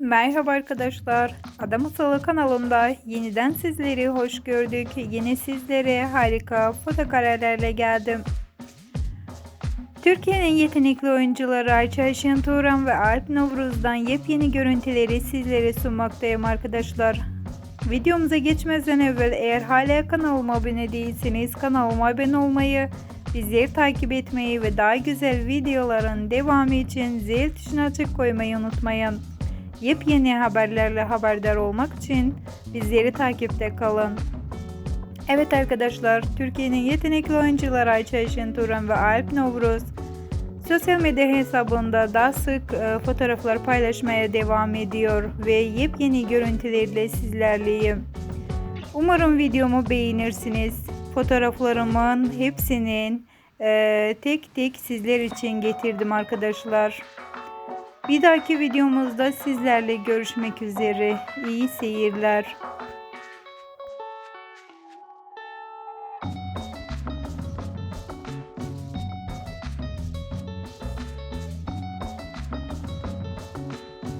Merhaba arkadaşlar. Ada Masalı kanalında yeniden sizleri hoş gördük. Yine sizlere harika fotokarelerle geldim. Türkiye'nin yetenekli oyuncuları Ayça Şen Turan ve Alp Novruz'dan yepyeni görüntüleri sizlere sunmaktayım arkadaşlar. Videomuza geçmeden evvel eğer hala kanalıma abone değilseniz kanalıma abone olmayı, bizleri takip etmeyi ve daha güzel videoların devamı için zil tuşuna açık koymayı unutmayın. Yepyeni haberlerle haberdar olmak için bizleri takipte kalın. Evet arkadaşlar, Türkiye'nin yetenekli oyuncuları Ayça Şenturan ve Alp Novruz sosyal medya hesabında daha sık e, fotoğraflar paylaşmaya devam ediyor ve yepyeni görüntülerle sizlerleyim. Umarım videomu beğenirsiniz. Fotoğraflarımın hepsinin e, tek tek sizler için getirdim arkadaşlar. Bir dahaki videomuzda sizlerle görüşmek üzere. İyi seyirler.